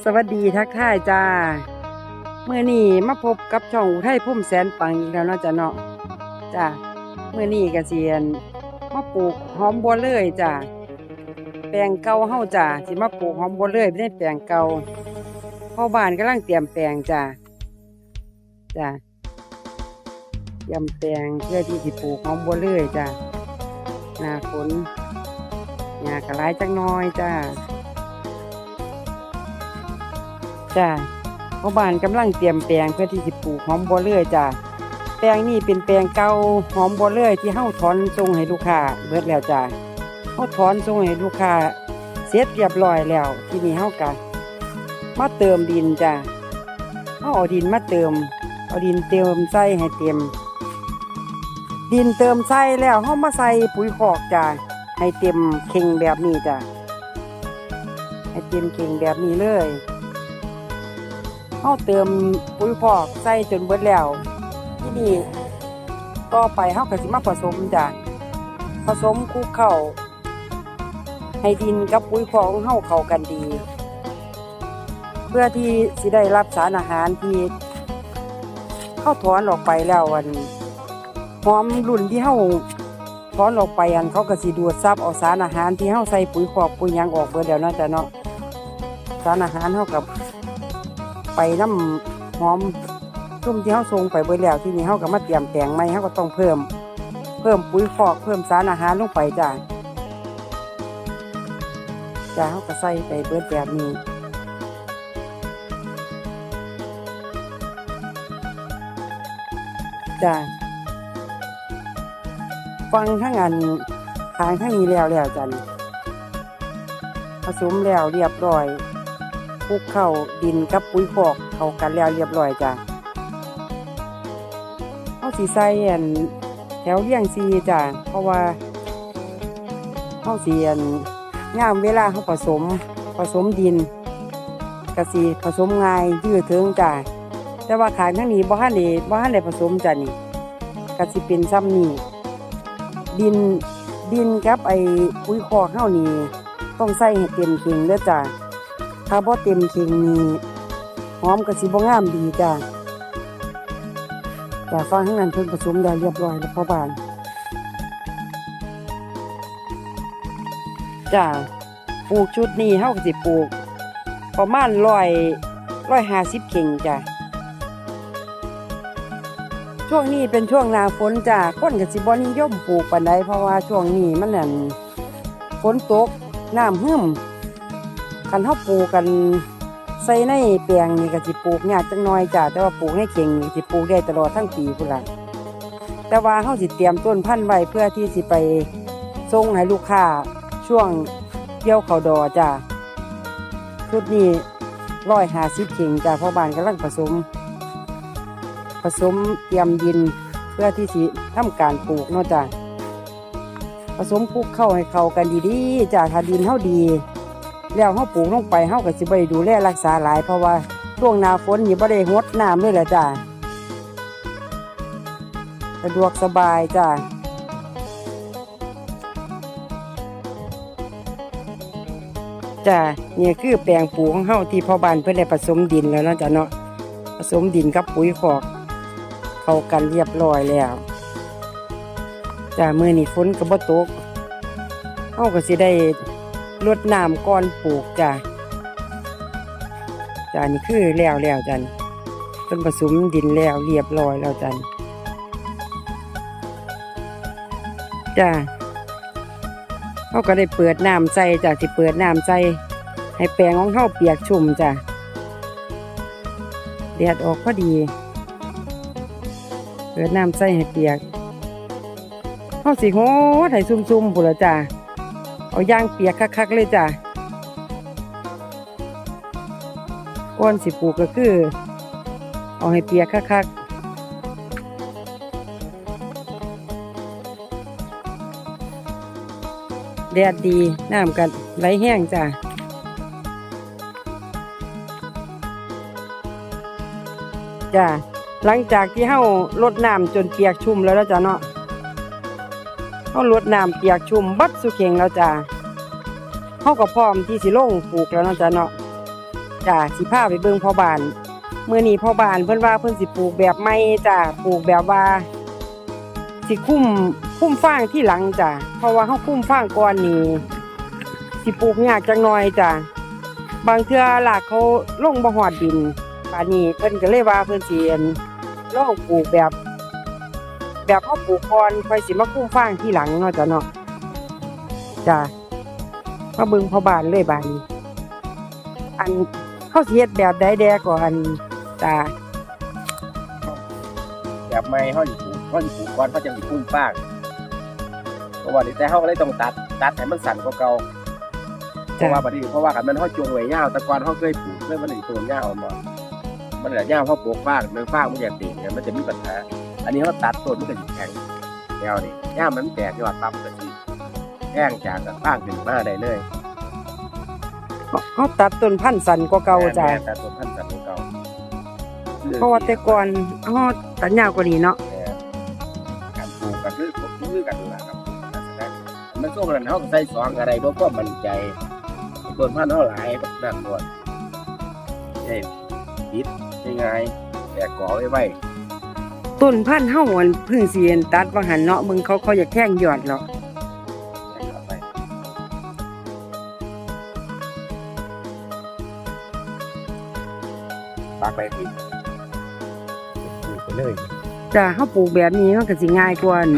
สวัสดีทักทายจ้าเมื่อนี้มาพบกับช่องอุทัยพุ่มแสนปังอีกแล้วเนาะจ้ะเนาะจ้าเมื่อนี้กเสียนมาปลูกหอมบัวเลยจ้าแปลงเก่าเฮาจ้าสิมาปลูกหอมบัวเลยไม่ได้แปลงเก่าพ่อบ้านกำลังเตรียมแปลงจ้าจ้าเตรียมแปลงเพื่อที่สิปลูกหอมบัวเลยจ้าหน้าฝนหญ้ากระไรจักน้อยจ้า จ้าพ่อบ้านกำลังเตรียมแปลงเพื่อที่จะปลูกหอมบัวเลื่อยจ้าแปลงนี่เป็นแปลงเก่าหอมบัวเลื่อยที่เฮาถอนส่งให้ลูกค้าเบิดแล้วจ้าเฮาถอนส่งให้ลูกค้าเสร็จเรียบร้อยแล้ว ที่นี้เฮากะมาเติมดินจ้าเฮาเอาดินมาเติม เอาดินเติมใส่ให้เต็ม ดินเติมใส่แล้วเฮามาใส่ปุ๋ยคอกจ้าให้เต็มเข่งแบบนี้จ้าให้เต็มเข่งแบบนี้เลย เฮาเติมปุ๋ยพอกใส่จนเบิดแล้ว ที่นี่ต่อไปเฮาก็สิมาผสมจ้ะผสมคลุกเข้าให้ดินกับปุ๋ยพอกของเฮาเข้ากันดี เพื่อที่สิได้รับสารอาหารที่เฮาถอนออกไปแล้วอันหอมรุ่นที่เฮาถอนออกไปอันเขาก็สิดูดซับเอาสารอาหารที่เฮาใส่ปุ๋ยพอกปุ๋ยหยังออกเบิดแล้วเนาะจ้ะเนาะสารอาหารเฮากับ ไปน้ำหอมซุ่มที่เขาส่งไปเบิดแล้วที่นี่เขาก็มาเตรียมแปลงใหม่เขาก็ต้องเพิ่ม เพิ่มปุ๋ยคอกเพิ่มสารอาหารลงไปจ้าจ้าเขาก็ใส่ไปเบิดแบบนี้จ้าฟังทั้งอันทางทั้งนี้แล้วแล้วจันผสมแล้วเรียบร้อย คลุกเข้าดินกับปุ๋ยคอกเข้ากันแล้วเรียบร้อยจ้ะเขาสีใส่อันแถวเลี้ยงซีจ้ะเพราะว่าเขาสีอันย่ามเวลาเขาผสมผสมดินกะสีผสมง่ายยืดเถิงจ้ะแต่ว่าขายทั้งนี้บ่ฮันได้บ่ฮันได้ผสมจ้ะนี่กะสิเป็นซ้ำนี่ดินดินกับไอ้ปุ๋ยคอกเฮานี่ต้องใส่ให้เต็มเข่งเด้อจ้ะ ถ้าบ่เต็มเข่งนี่หอมก็สิบ่งามดีจ้ะแต่ฟังข้างนั้นเพิ่นผสมได้เรียบร้อยแล้วพ่อบานจ้ะปลูกชุดนี้เฮาก็สิปลูก ประมาณร้อยร้อยห้าสิบเข่งจ้ะช่วงนี้เป็นช่วงหนาฝนจ้ะคนก็สิบ่นิยมปลูกปานใดเพราะว่าช่วงนี้มันนั่นฝนตกน้ำหึ่ม คันเฮาปลูกกันใส่ในแปลงนี่ก็สิปลูกยากจังน้อยจ้ะแต่ว่าปลูกในเข่งนี่สิปลูกได้ตลอดทั้งปีพุ่นล่ะแต่ว่าเฮาสิเตรียมต้นพันธุ์ไว้เพื่อที่สิไปส่งให้ลูกค้าช่วงเกี่ยวเขาดอจ้ะชุดนี้ร้อยหาสิบเข่งจ้ะเพราะบ้านกำลังผสม ผสมเตรียมดินเพื่อที่สิทำการปลูกเนาะจ้ะผสมคลุกเข้าให้เข้ากันดีๆจ้ะถ้าดินเฮาดี แล้วเฮาปลูกลงไปเฮาก็สิบ่ได้ดูแลรักษาหลายเพราะว่าช่วงหน้าฝนนี่บ่ได้รดน้ำเลยแหละจ้าสะดวกสบายจ้าจ้าเนี่ยคือแปลงปลูกของเฮาที่พ่อบ้านเพิ่นได้ผสมดินแล้วนะจ้ะเนาะผสมดินกับปุ๋ยคอก เข้ากันเรียบร้อยแล้วจ้ามื้อนี้ฝนก็บ่ตกเฮาก็สิได้ รดน้ำก่อนปลูกจ้ะจ้ะนี่คือแล้วแล้วจันเป็นผสมดินแล้วเรียบร้อยแล้วจันจ้ะเขาก็ได้เปิดน้ำใส่จ้ะที่เปิดน้ำใส่ให้แปลงของเขาเปียกชุ่มจ้ะแดดออกพอดีเปิดน้ำใส่ให้เปียกเขาสิโหดให้ซุ่มๆพุ่นละจ้ะ เอาย่างเปียกคักๆเลยจ้ะก้อนสิปลูกก็คือ เอาให้เปียกคักๆแดดดีน้ำกันไหลแห้งจ้ะจ้ะหลังจากที่เฮาลดน้ำจนเปียกชุ่มแล้วนะจ้ะเนาะ เขาลดน้ำเปียกชุ่มบัดสุเข่งแล้วจ้าเขาก็พร้อมที่สิลงปลูกแล้วเนาะจ้าเนาะจ้าสิพาไปเบิ่งพ่อบ้านมื้อนี้พ่อบ้านเพิ่นว่าเพิ่นสิปลูกแบบใหม่จ้าปลูกแบบว่า สิคุ้มคุ้มฟางที่หลังจ้ะเพราะว่าเขาคุ้มฟางก่อนนี่สิปลูกยากจังหน่อยจ้ะบางเทื่อหลากเขาลงบ่ฮอดดินป่านนี้เพิ่นก็เลยว่าเพิ่นสิอั่นลองปลูกแบบ แบบเขาปลูกก่อนค่อยสิมาคุ้มฟางที่หลังเนาะจ้ะเนาะจ้ะมาเบิ่งพ่อบ้านเลยบ้านนี้ อันเขาสิเฮ็ดแบบใดแดก่อนจ้ะแบบไม่เขาสิปลูกเขาสิปลูกก่อนเขาจะสิพุ่มฟางเพราะว่านี่แต่เขาก็เลยต้องตัดตัดให้มันสั่นกว่าเก่าเพจ้ะราะว่าบัดนี้เพราะว่าคันมันเขาจงไว้ยาวแต่ก่อนเขาเคยปลูกเคยมันสิตัวยาวมามันเหลือยาวเขาปลูกฟางเนื้อฟางมันจะติดเนี่ยมันจะมีปัญหา อันนี้เขาตัดต้นมันก็สิแข็งแนวนี่ย่ามมันแตกยอดปั๊บก็สิแห้งจากกับฟางขึ้นมาได้เลยเขาตัดต้นพันธุ์สันกว่าเก่าจ้ะแม่ตัดต้นพันธุ์สั่นกว่าเก่าเพราะว่าแต่ก่อนเขาตัดยาวกว่านี้เนาะแต่การปลูกกันคือคือกันนะครับลักษณะมันช่วงนั้นเขาก็ใส่สองอะไรเพราะความมั่นใจต้นพันธุ์เขาหลายแบบนั่นด้วยใช่ปิดง่ายๆแต่ก่อไว้ไว้ ต้นพันธุ์เฮาอันเพึ่งสิเห็นตัดว่าหันเนาะมึงเขาเขาอยากแท่งยอดหรอกใส่เข้าไปปากไปปิดปลูกไปเลยจ้ะเฮาปลูกแบบนี้มันก็สิง่ายกว่าอัน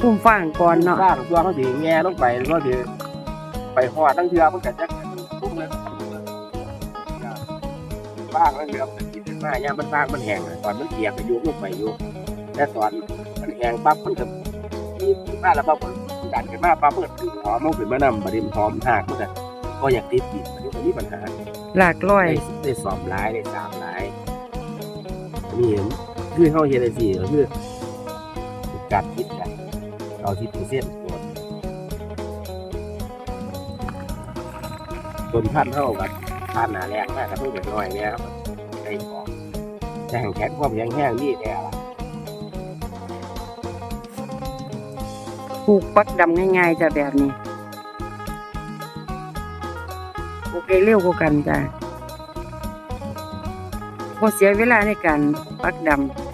พุ่มฟางก่อนเนาะสร้างตัวเขาดีแง่ลงไปก็ดีไปหอดทั้งเทือมันก็จะตุ้มเลยบ้างทั้งเทือ มันกินได้มากย่ามมันบ้างมันแห้งตอนมันเกียกไปอยู่ลงไปอยู่แต่ตอนมันแห้งปั๊บมันก็มีบ้านแล้วปั๊บมันดันขึ้นมาปั๊บมันก็หอมมันขึ้นมานำบดนี้มันหอมหากมันก็ก็อยากติดดินมันก็มีปัญหาหลากร้อยได้ได้สอบหลายได้สามหลายอันนี้เห็นคือเขาเฮ็ดได้สี่ก็คือการคิดกันเอาที่เปอร์เซ็นต์ตัวต้นพันธุ์เท่ากับพันธุ์หนาแรงมากกับเพิ่งเด็กน้อยเนี่ยครับได้ของ แต่แข็งแข็งความแข็งแห้งนี่แน่ละปลูกปักดำง่ายๆจ้ะแบบนี้ปลูกได้เร็วกว่ากันจ้ะบ่เสียเวลาในการปักด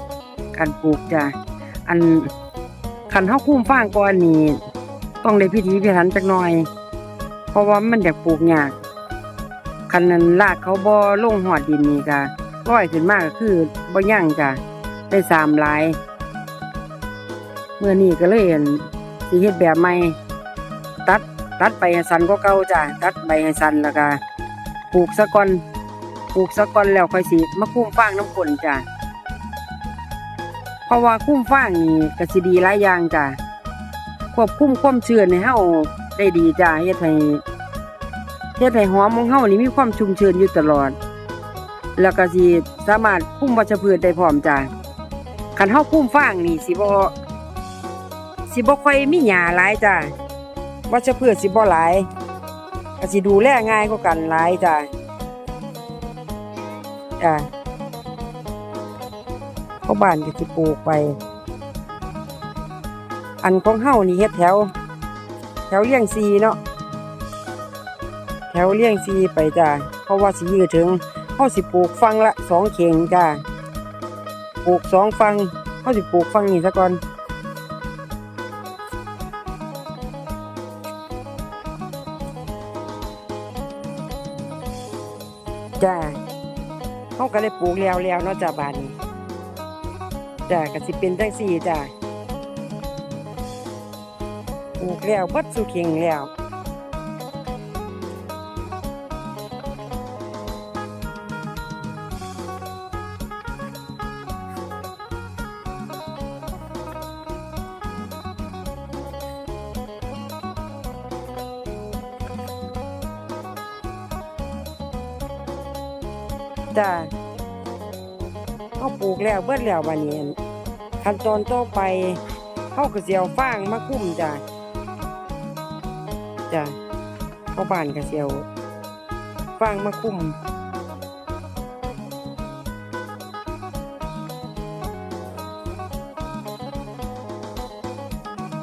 ำการปลูกจ้ะอันคันเฮาคุ้มฟางก่อนนี่ต้องได้พิธีพิถันจักหน่อย เพราะว่ามันอยากปลูกยากคันนั้นรากเขาบ่ลงหอดดินนี่ก็ ร้อยขึ้นมากก็คือบ่ยั่งจ้ะได้สามลายเมื่อนี้ก็เลยเห็นสิเฮ็ดแบบใหม่ตัดตัดใบให้สันกว่าเก่าจ้ะตัดใบให้สันแล้วก็ปลูกซะกอนปลูกซะกอนแล้วค่อยสิมาคุ้มฟางน้ำฝนจ้ะเพราะว่าคุ้มฟางนี่ก็สิดีหลายอย่างจ้ะควบคุมความชื้นให้เฮาได้ดีจ้ะเฮ็ดให้เฮ็ดให้หอมของเฮานี่มีความชุ่มชื้นอยู่ตลอด แล้วก็สิสามารถคุมวัชพืชได้พร้อมจ้ะคันเฮาคุ้มฟางนี่สิบ่สิบ่ค่อยมีหญ้าหลายจ้ะวัชพืชสิบ่หลายก็สิดูแลง่ายกว่ากันหลายจ้ะจ้ะเขาบ้านก็สิปลูกไป อันของเฮานี่เฮ็ดแถว แถวเลี้ยงซีเนาะแถวเลี้ยงซีไปจ้ะเพราะว่าสิยืดถึง เฮาสิปลูกฟังละสองเข่งจ้ะปลูกสองฟังเฮาสิปลูกฟังนี่ซะก่อนจ้าเขาก็เลยปลูกแล้วแล้วเนาะจ้าบานนี้จ้าก็สิเป็นจังสี่จ้าปลูกแล้วเบัดสุเข่งแล้ว จ้าเขาปลูกแล้วเบิดแล้วบานนี้ ขั้นตอนต่อไปเขาก็เสียวฟางมาคุ้มจ้าจ้าเขาบานก็เสียวฟางมาคุ้ม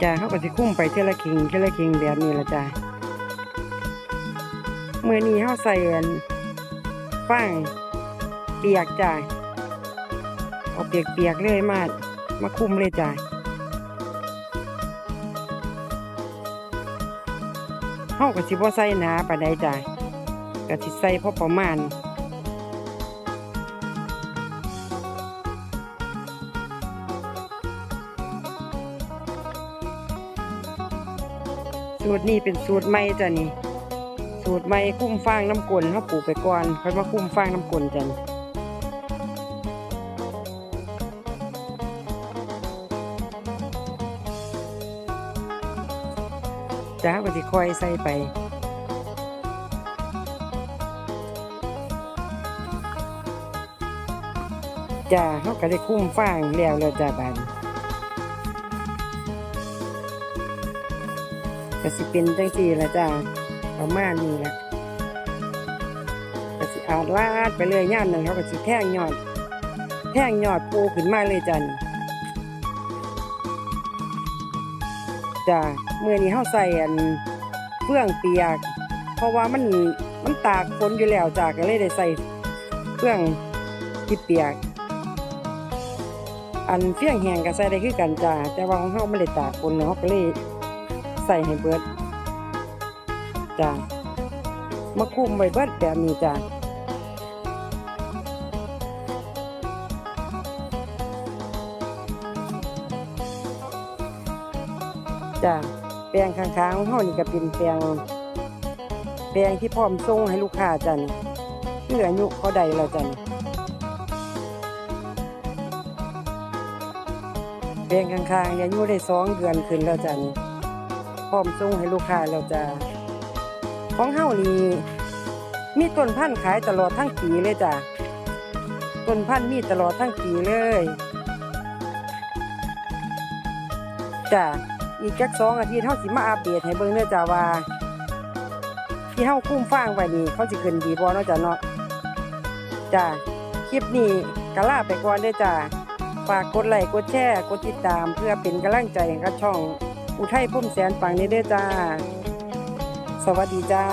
จ้าเขาก็สิคุ้มไปเทละคิงเทละคิงแบบนี้ละจ้าเมื่อนี้เขาใส่อันฟาง ปียกจ้ะเอาเปียกๆเลยมา มาคุมเลยจ้ะเฮาก็สิบ่ใส่หนาปานใดจ้ะก็สิใส่พอประมาณสูตรนี้เป็นสูตรใหม่จ้ะนี่ สูตรใหม่คุ้มฟางน้ำกลนเขาปลูกไปก่อนค่อยมาคุ้มฟางน้ำกลนจ้ะ จ้าก็สิคอยใส่ไปจ้าเขาก็ได้คุ้มฟางแล้วแล้วจ้าบานก็สิเป็นจังสี่ละจ้าประมาณนี้ละก็สิอาดลาดไปเลยย่ามนั้นเขาก็สิแท่งยอดแท่งยอดปูขึ้นมาเลยจันจ้า มื่อนี้เขาใส่อันเฟื่องเปียก เพราะว่ามันมันตากฝนอยู่แล้วจาก็เลยได้ใส่เฟื่องที่เปียก อันเฟี้ยงแห้งก็ใส่ได้คือกันจ้าแต่ว่าของเขาไม่ได้ตากฝนเนาะเขาก็เลยใส่ให้เบิดจ้ามาคุมไว้เบิดแบบนี้จ้าจ้า แปลงข้างๆของเฮานี่ก็เป็นแปลงแปลงที่พร้อมส่งให้ลูกค้าจ้านี่คืออายุเขาได้แล้วจ้านี่แปลงข้างๆเนี่ยอายุได้สองเดือนขึ้นแล้วจ้านี่พร้อมส่งให้ลูกค้าแล้วจ้าของเฮานี่มีต้นพันธุ์ขายตลอดทั้งปีเลยจ้าต้นพันธุ์มีตลอดทั้งปีเลยจ้า อีกจักสองอาทิตย์เฮาสิมาอัปเดตให้เบิ่งเนื้อจ้าว่า ที่เฮาคุ้มฟางไว้นี่เขาสิขึ้นดีบ่เนาะจ้าเนาะจ้าคลิปนี้กะลาไปก่อนเด้อจ้าฝากกดไลค์กดแชร์กดติดตามเพื่อเป็นกำลังใจให้กับช่อง อุทัยพุ่มแสนปังนี้เด้อจ้า สวัสดีจ้า